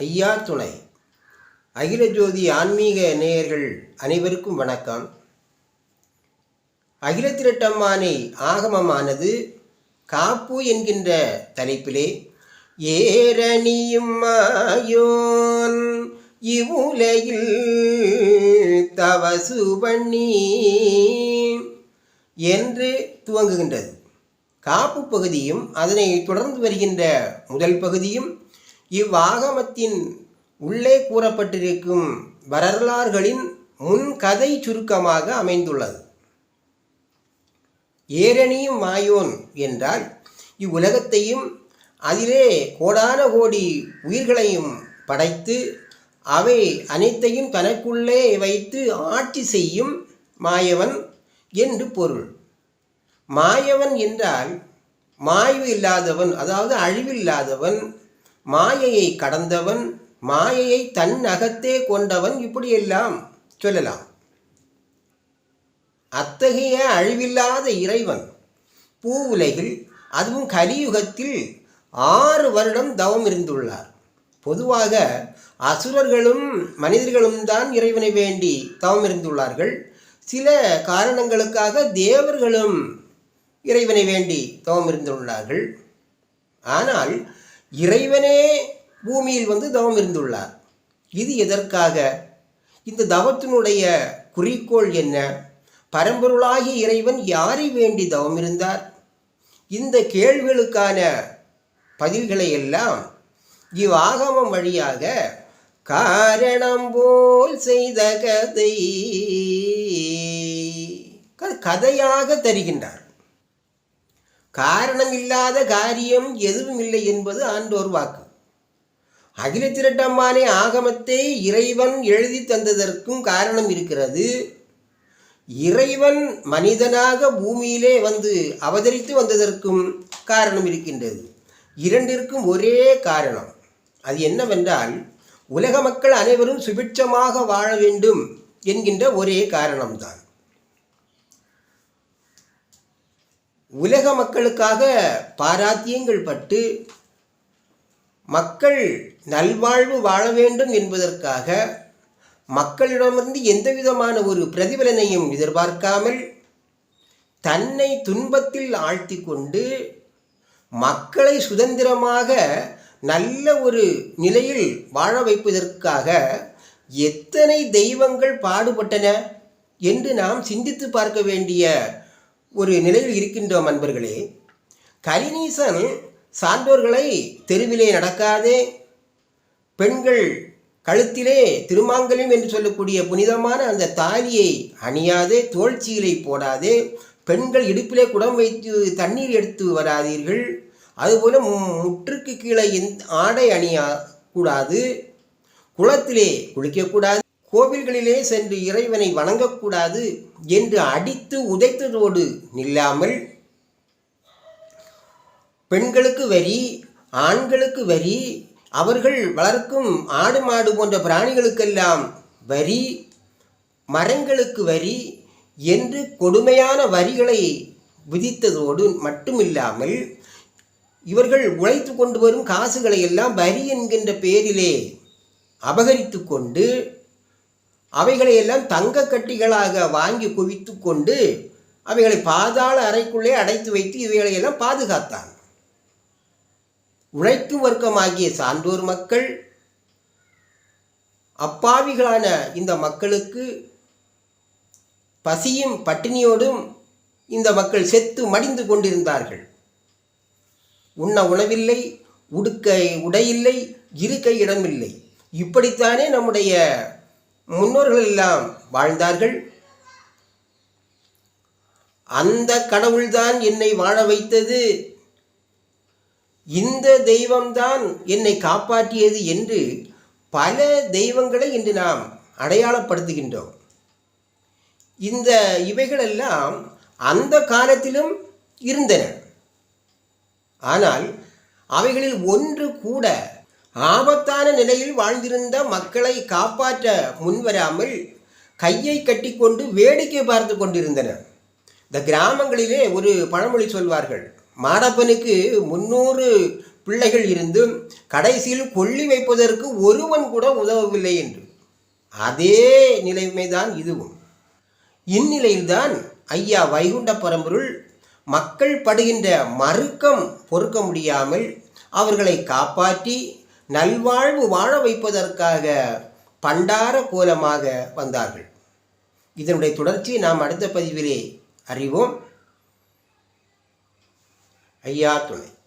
ஐயா துணை. அகில ஜோதி ஆன்மீக நேயர்கள் அனைவருக்கும் வணக்கம். அகில திரட்டம்மானை ஆகமமானது காப்பு என்கின்ற தலைப்பிலே ஏரணியும் மாயோன் இவ்வுலகில் தவசு பண்ணி என்று துவங்குகின்றது. காப்பு பகுதியும் அதனை தொடர்ந்து வருகின்ற முதல் பகுதியும் இவ்வாகமத்தின் உள்ளே கூறப்பட்டிருக்கும் வரலாறுகளின் முன் கதை சுருக்கமாக அமைந்துள்ளது. ஏரணியும் மாயோன் என்றால் இவ்வுலகத்தையும் அதிலே கோடான கோடி உயிர்களையும் படைத்து அவை அனைத்தையும் தனக்குள்ளே வைத்து ஆட்சி செய்யும் மாயவன் என்று பொருள். மாயவன் என்றால் மாய்வு இல்லாதவன் அதாவது அழிவில்லாதவன் மாயையை கடந்தவன் மாயையை தன் அகத்தே கொண்டவன் இப்படியெல்லாம் சொல்லலாம். அத்தகைய அழிவில்லாத இறைவன் பூ உலகில் அதுவும் கலியுகத்தில் ஆறு வருடம் தவம் இருந்துள்ளார். பொதுவாக அசுரர்களும் மனிதர்களும் தான் இறைவனை வேண்டி தவம் இருந்துள்ளார்கள். சில காரணங்களுக்காக தேவர்களும் இறைவனை வேண்டி தவம் இருந்துள்ளார்கள். ஆனால் இறைவனே பூமியில் வந்து தவம் இருந்துள்ளார். இது எதற்காக? இந்த தவத்தினுடைய குறிக்கோள் என்ன? பரம்பொருளாகிய இறைவன் யாரை வேண்டி தவம் இருந்தார்? இந்த கேள்விகளுக்கான பதிவுகளை எல்லாம் இவ்வாகமம் வழியாக காரணம் போல் செய்த கதை கதையாக தருகின்றார். காரணம் இல்லாத காரியம் எதுவும் இல்லை என்பது ஆண்டோர் வாக்கு. அகில திரட்டம்மானே ஆகமத்தை இறைவன் எழுதி தந்ததற்கும் காரணம் இருக்கிறது. இறைவன் மனிதனாக பூமியிலே வந்து அவதரித்து வந்ததற்கும் காரணம் இருக்கின்றது. இரண்டிற்கும் ஒரே காரணம். அது என்னவென்றால் உலக மக்கள் அனைவரும் சுபிட்சமாக வாழ வேண்டும் என்கின்ற ஒரே காரணம்தான். உலக மக்களுக்காக பாராத்தியங்கள் பட்டு மக்கள் நல்வாழ்வு வாழ வேண்டும் என்பதற்காக மக்களிடமிருந்து எந்த விதமான ஒரு பிரதிபலனையும் எதிர்பார்க்காமல் தன்னை துன்பத்தில் ஆழ்த்தி கொண்டு மக்களை சுதந்திரமாக நல்ல ஒரு நிலையில் வாழ வைப்பதற்காக எத்தனை தெய்வங்கள் பாடுபட்டன என்று நாம் சிந்தித்து பார்க்க வேண்டிய ஒரு நிலையில் இருக்கின்றோம் அன்பர்களே. கலினீசன் சான்றோர்களை தெருவிலே நடக்காதே பெண்கள் கழுத்திலே திருமாங்கலம் என்று சொல்லக்கூடிய புனிதமான அந்த தாலியை அணியாதே தோல்ச்சியிலை போடாதே பெண்கள் இடுப்பிலே குடம் வைத்து தண்ணீர் எடுத்து வராதீர்கள். அதுபோல முற்றுக்கு கீழே எந்த ஆடை அணியக்கூடாது குளத்திலே குளிக்கக்கூடாது. கோவில்களிலே சென்று இறைவனை வணங்கக்கூடாது என்று அடித்து உதைத்ததோடு நில்லாமல் பெண்களுக்கு வரி ஆண்களுக்கு வரி அவர்கள் வளர்க்கும் ஆடு மாடு போன்ற பிராணிகளுக்கெல்லாம் வரி மரங்களுக்கு வரி என்று கொடுமையான வரிகளை விதித்ததோடு மட்டுமில்லாமல் இவர்கள் உழைத்து கொண்டு வரும் காசுகளை எல்லாம் வரி என்கின்ற பெயரிலே அபகரித்து கொண்டு அவைகளையெல்லாம் தங்க கட்டிகளாக வாங்கி குவித்து கொண்டு அவைகளை பாதாள அறைக்குள்ளே அடைத்து வைத்து இவைகளையெல்லாம் பாதுகாத்தான் உழைக்கும் வர்க்கமாகிய சான்றோர் மக்கள் அப்பாவிகளான இந்த மக்களுக்கு பசியும் பட்டினியோடும் இந்த மக்கள் செத்து மடிந்து கொண்டிருந்தார்கள். உண்ண உணவில்லை உடுக்க உடையில்லை இருக்கை இடமில்லை இப்படித்தானே நம்முடைய முன்னோர்கள் எல்லாம் வாழ்ந்தார்கள். அந்த கடவுள்தான் என்னை வாழ வைத்தது. இந்த தெய்வம்தான் என்னை காப்பாற்றியது என்று பல தெய்வங்களை இன்று நாம் அடையாளப்படுத்துகின்றோம். இந்த இவைகளெல்லாம் அந்த காலத்திலும் இருந்தன. ஆனால் அவைகளில் ஒன்று கூட ஆபத்தான நிலையில் வாழ்ந்திருந்த மக்களை காப்பாற்ற முன்வராமல் கையை கட்டிக்கொண்டு வேடிக்கை பார்த்து கொண்டிருந்தனர். இந்த கிராமங்களிலே ஒரு பழமொழி சொல்வார்கள். மாடப்பனுக்கு முன்னூறு பிள்ளைகள் இருந்தும் கடைசியில் கொல்லி வைப்பதற்கு ஒருவன் கூட உதவவில்லை என்று. அதே நிலைமைதான் இதுவும். இந்நிலையில்தான் ஐயா வைகுண்ட பரம்பொருள் மக்கள் படுகின்ற மறுக்கம் பொறுக்க முடியாமல் அவர்களை காப்பாற்றி நல்வாழ்வு வாழ வைப்பதற்காக பண்டார கோலமாக வந்தார்கள். இதனுடைய தொடர்ச்சி நாம் அடுத்த பதிவிலே அறிவோம். ஐயா துணை.